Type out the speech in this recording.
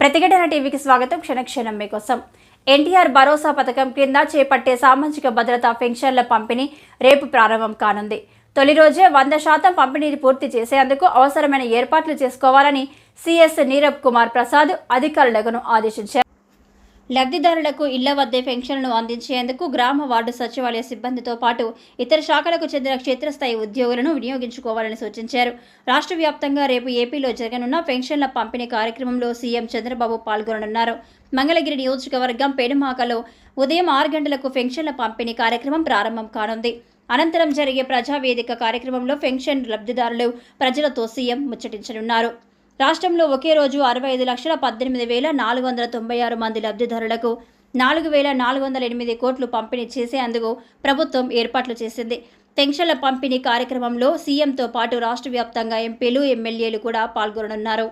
ప్రతిఘటన టీవీకి స్వాగతం. క్షణక్షణం మీకోసం. ఎన్టీఆర్ భరోసా పథకం కింద చేపట్టే సామాజిక భద్రతా పెన్షన్ల పంపిణీ రేపు ప్రారంభం కానుంది. తొలి రోజే వంద శాతం పంపిణీని పూర్తి చేసేందుకు అవసరమైన ఏర్పాట్లు చేసుకోవాలని సిఎస్ నీరబ్ కుమార్ ప్రసాద్ అధికారులను ఆదేశించారు. లబ్ధిదారులకు ఇళ్ళ వద్దే పెన్షన్లను అందించేందుకు గ్రామ వార్డు సచివాలయ సిబ్బందితో పాటు ఇతర శాఖలకు చెందిన క్షేత్రస్థాయి ఉద్యోగులను వినియోగించుకోవాలని సూచించారు. రాష్ట్ర వ్యాప్తంగా రేపు ఏపీలో జరగనున్న పెన్షన్ల పంపిణీ కార్యక్రమంలో సీఎం చంద్రబాబు పాల్గొననున్నారు. మంగళగిరి నియోజకవర్గం పెనుమాకలో ఉదయం ఆరు గంటలకు పెన్షన్ల పంపిణీ కార్యక్రమం ప్రారంభం కానుంది. అనంతరం జరిగే ప్రజావేదిక కార్యక్రమంలో పెన్షన్ లబ్ధిదారులు ప్రజలతో సీఎం ముచ్చటించనున్నారు. రాష్ట్రంలో ఒకే రోజు అరవై ఐదు లక్షల పద్దెనిమిది వేల నాలుగు వందల తొంభై ఆరు మంది లబ్ధిదారులకు నాలుగు వేల నాలుగు వందల ఎనిమిది కోట్లు పంపిణీ చేసేందుకు ప్రభుత్వం ఏర్పాట్లు చేసింది. పెన్షన్ల పంపిణీ కార్యక్రమంలో సీఎంతో పాటు రాష్ట్ర వ్యాప్తంగా ఎంపీలు ఎమ్మెల్యేలు కూడా పాల్గొననున్నారు.